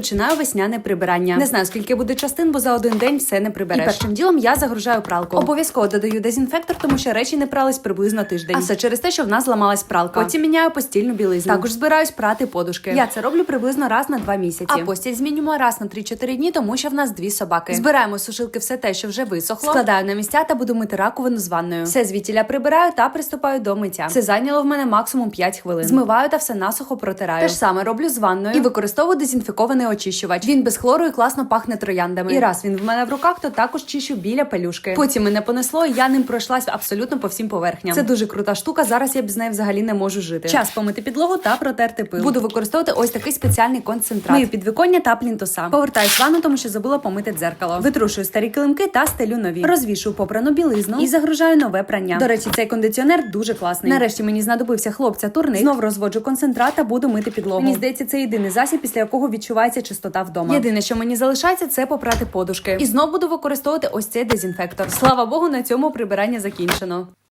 розпочинаю весняне прибирання. Не знаю, скільки буде частин, бо за один день все не прибереш. І першим ділом я загружаю пралку. Обов'язково додаю дезінфектор, тому що речі не прались приблизно тиждень. А все через те, що в нас зламалась пралка. Потім міняю постільну білизну. Також збираюсь прати подушки. Я це роблю приблизно раз на два місяці. А постіль змінюємо раз на 3-4 дні, тому що в нас дві собаки. Збираємо з сушилки все те, що вже висохло. Складаю на місця та буду мити раковину з ванною. Все звідтіля прибираю та приступаю до миття. Це зайняло в мене максимум 5 хвилин. Змиваю та все насухо протираю. Те ж саме роблю з ванною і використовую дезінфікований очищувач. Він без хлору і класно пахне трояндами. І раз він в мене в руках, то також чищу біля пелюшки. Потім мене понесло, і я ним пройшлась абсолютно по всім поверхням. Це дуже крута штука. Зараз я без неї взагалі не можу жити. Час помити підлогу та протерти пил. Буду використовувати ось такий спеціальний концентрат. Мию підвіконня та плінтуса. Повертаюсь в ванну, тому що забула помити дзеркало. Витрушую старі килимки та стелю нові. Розвішую попрану білизну і загружаю нове прання. До речі, цей кондиціонер дуже класний. Нарешті мені знадобився хлопця турник. Знов розводжу концентрат та буду мити підлогу. Мені здається, це єдиний засіб, після якого відчувається чистота вдома. Єдине, що мені залишається, це попрати подушки. І знов буду використовувати ось цей дезінфектор. Слава Богу, на цьому прибирання закінчено.